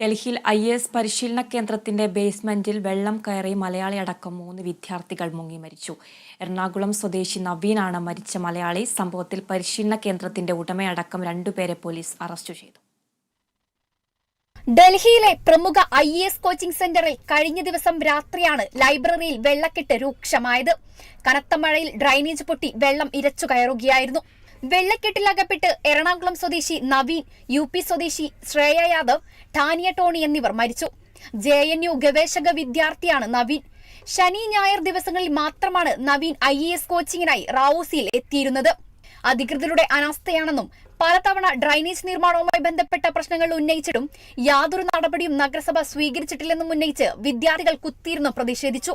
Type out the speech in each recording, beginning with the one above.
ഡൽഹിയിൽ I S പരിശീലന കേന്ദ്രത്തിന്റെ ബേസ്മെന്റിൽ വെള്ളം കയറി മലയാളി അടക്കം മൂന്ന് വിദ്യാർത്ഥികൾ മുങ്ങി മരിച്ചു. എറണാകുളം സ്വദേശി നവീനാണ് മരിച്ച മലയാളി. സംഭവത്തിൽ പരിശീലന കേന്ദ്രത്തിന്റെ ഉടമയടക്കം രണ്ടുപേരെ പോലീസ് അറസ്റ്റ് ചെയ്തു. ഡൽഹിയിലെ പ്രമുഖ ഐ എ എസ് കോച്ചിംഗ് സെന്ററിൽ കഴിഞ്ഞ ദിവസം രാത്രിയാണ് ലൈബ്രറിയിൽ വെള്ളക്കെട്ട് രൂക്ഷമായത്. കനത്ത മഴയിൽ ഡ്രൈനേജ് പൊട്ടി വെള്ളം ഇരച്ചു കയറുകയായിരുന്നു. വെള്ളക്കെട്ടിലകപ്പെട്ട് എറണാകുളം സ്വദേശി നവീൻ യു പി സ്വദേശി ശ്രേയ യാദവ് ടാനിയ ടോണി എന്നിവർ മരിച്ചു. ജെ എൻ യു ഗവേഷക വിദ്യാർത്ഥിയാണ് നവീൻ. ശനി ഞായർ ദിവസങ്ങളിൽ മാത്രമാണ് നവീൻ ഐ എ എസ് കോച്ചിങ്ങിനായി റാവൂസിയിൽ എത്തിയിരുന്നത്. അധികൃതരുടെ അനാസ്ഥയാണെന്നും പലതവണ ഡ്രൈനേജ് നിർമ്മാണവുമായി ബന്ധപ്പെട്ട പ്രശ്നങ്ങൾ ഉന്നയിച്ചിട്ടും യാതൊരു നടപടിയും നഗരസഭ സ്വീകരിച്ചിട്ടില്ലെന്നും ഉന്നയിച്ച് വിദ്യാർത്ഥികൾ കുത്തിയിരുന്നു പ്രതിഷേധിച്ചു.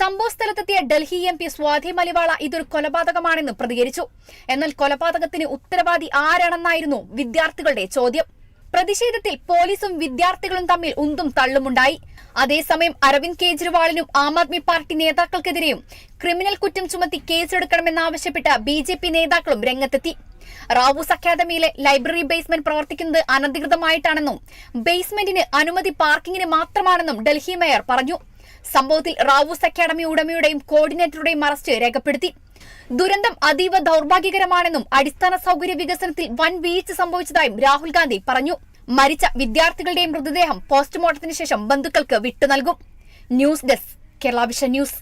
സംഭവ സ്ഥലത്തെത്തിയ ഡൽഹി എം പി സ്വാതി മലിവാള ഇതൊരു കൊലപാതകമാണെന്ന് പ്രതികരിച്ചു. എന്നാൽ കൊലപാതകത്തിന് ഉത്തരവാദി ആരാണെന്നായിരുന്നു വിദ്യാർത്ഥികളുടെ ചോദ്യം. പ്രതിഷേധത്തിൽ പോലീസും വിദ്യാർത്ഥികളും തമ്മിൽ ഉന്തും തള്ളുമുണ്ടായി. അതേസമയം അരവിന്ദ് കെജ്രിവാളിനും ആം ആദ്മി പാർട്ടി നേതാക്കൾക്കെതിരെയും ക്രിമിനൽ കുറ്റം ചുമത്തി കേസെടുക്കണമെന്നാവശ്യപ്പെട്ട് ബി ജെ പി നേതാക്കളും രംഗത്തെത്തി. റാവൂസ് അക്കാദമിയിലെ ലൈബ്രറി ബേസ്മെന്റ് പ്രവർത്തിക്കുന്നത് അനധികൃതമായിട്ടാണെന്നും ബേസ്മെന്റിന് അനുമതി പാർക്കിംഗിന് മാത്രമാണെന്നും ഡൽഹി മേയർ പറഞ്ഞു. സംഭവത്തിൽ റാവൂസ് അക്കാദമി ഉടമയുടെയും കോർഡിനേറ്ററുടെയും അറസ്റ്റ് രേഖപ്പെടുത്തി. ദുരന്തം അതീവ ദൗർഭാഗ്യകരമാണെന്നും അടിസ്ഥാന സൗകര്യ വികസനത്തിൽ വൻ വീഴ്ച സംഭവിച്ചതായും രാഹുൽ ഗാന്ധി പറഞ്ഞു. മരിച്ച വിദ്യാർത്ഥികളുടെയും മൃതദേഹം പോസ്റ്റ്മോർട്ടത്തിന് ശേഷം ബന്ധുക്കൾക്ക് വിട്ടു നൽകും. News desk Kerala vision news.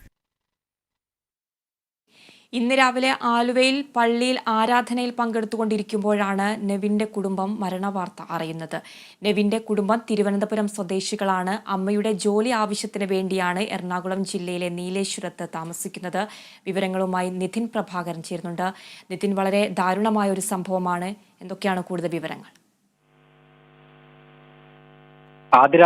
ഇന്ന് രാവിലെ ആലുവയിൽ പള്ളിയിൽ ആരാധനയിൽ പങ്കെടുത്തുകൊണ്ടിരിക്കുമ്പോഴാണ് നെവിന്റെ കുടുംബം മരണവാർത്ത അറിയുന്നത്. നെവിന്റെ കുടുംബം തിരുവനന്തപുരം സ്വദേശികളാണ്. അമ്മയുടെ ജോലി ആവശ്യത്തിന് വേണ്ടിയാണ് എറണാകുളം ജില്ലയിലെ നീലേശ്വരത്ത് താമസിക്കുന്നത്. വിവരങ്ങളുമായി നിതിൻ പ്രഭാകരൻ ചേരുന്നുണ്ട്. നിതിൻ വളരെ ദാരുണമായ ഒരു സംഭവമാണ്. എന്തൊക്കെയാണ് കൂടുതൽ വിവരങ്ങൾ? Athira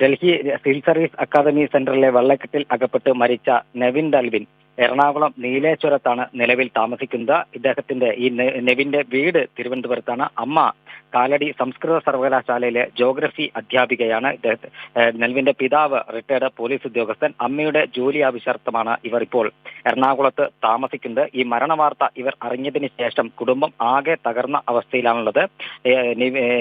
Delhi civil service academy സെന്ററിലെ വെള്ളക്കെട്ടിൽ അകപ്പെട്ട് മരിച്ച നെവിൻ ഡൽവിൻ എറണാകുളം നീലേശ്വരത്താണ് നിലവിൽ താമസിക്കുന്നത്. ഇദ്ദേഹത്തിന്റെ ഈ നെവിന്റെ വീട് തിരുവനന്തപുരത്താണ്. അമ്മ കാലടി സംസ്കൃത സർവകലാശാലയിലെ ജോഗ്രഫി അധ്യാപികയാണ് നെൽവിന്റെ പിതാവ് റിട്ടയർഡ് പോലീസ് ഉദ്യോഗസ്ഥൻ അമ്മയുടെ ജോലി ആവശ്യാർത്ഥമാണ് ഇവർ ഇപ്പോൾ. എറണാകുളത്ത് താമസിക്കുന്നത്. ഈ മരണവാർത്ത ഇവർ അറിഞ്ഞതിന് ശേഷം കുടുംബം ആകെ തകർന്ന അവസ്ഥയിലാണുള്ളത്.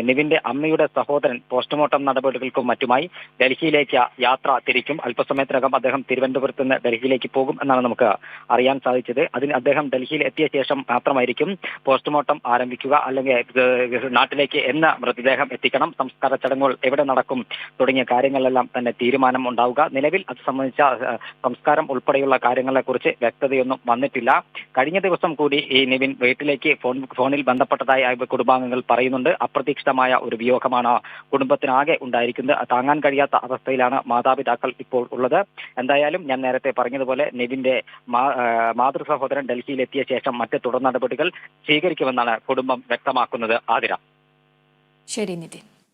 നിവിന്റെ അമ്മയുടെ സഹോദരൻ പോസ്റ്റ്മോർട്ടം നടപടികൾക്കും മറ്റുമായി ഡൽഹിയിലേക്ക് യാത്ര തിരിക്കും. അല്പസമയത്തിനകം അദ്ദേഹം തിരുവനന്തപുരത്ത് നിന്ന് ഡൽഹിയിലേക്ക് പോകും എന്നാണ് നമുക്ക് അറിയാൻ സാധിച്ചത്. അതിന് അദ്ദേഹം ഡൽഹിയിൽ എത്തിയ ശേഷം മാത്രമായിരിക്കും പോസ്റ്റ്മോർട്ടം ആരംഭിക്കുക. അല്ലെങ്കിൽ ഏഹ്, നാട്ടിലേക്ക് എന്ന മൃതദേഹം എത്തിക്കണം. സംസ്കാര ചടങ്ങുകൾ എവിടെ നടക്കും തുടങ്ങിയ കാര്യങ്ങളെല്ലാം തന്നെ തീരുമാനം ഉണ്ടാവുക. നിലവിൽ അത് സംബന്ധിച്ച സംസ്കാരം ഉൾപ്പെടെയുള്ള കാര്യങ്ങളെക്കുറിച്ച് വ്യക്തതയൊന്നും വന്നിട്ടില്ല. കഴിഞ്ഞ ദിവസം കൂടി ഈ നിവിൻ വീട്ടിലേക്ക് ഫോൺ ഫോണിൽ ബന്ധപ്പെട്ടതായി കുടുംബാംഗങ്ങൾ പറയുന്നുണ്ട്. അപ്രതീക്ഷിതമായ ഒരു വിയോഗമാണ് കുടുംബത്തിനാകെ ഉണ്ടായിരിക്കുന്നത്. താങ്ങാൻ കഴിയാത്ത അവസ്ഥയിലാണ് മാതാപിതാക്കൾ ഇപ്പോൾ ഉള്ളത്. എന്തായാലും ഞാൻ നേരത്തെ പറഞ്ഞതുപോലെ നിവിന്റെ മാതൃ സഹോദരൻ ഡൽഹിയിൽ എത്തിയ ശേഷം മറ്റ് തുടർ നടപടികൾ സ്വീകരിക്കുമെന്നാണ് കുടുംബം വ്യക്തമാക്കുന്നത്. ആതിര. ശരി നിതിൻ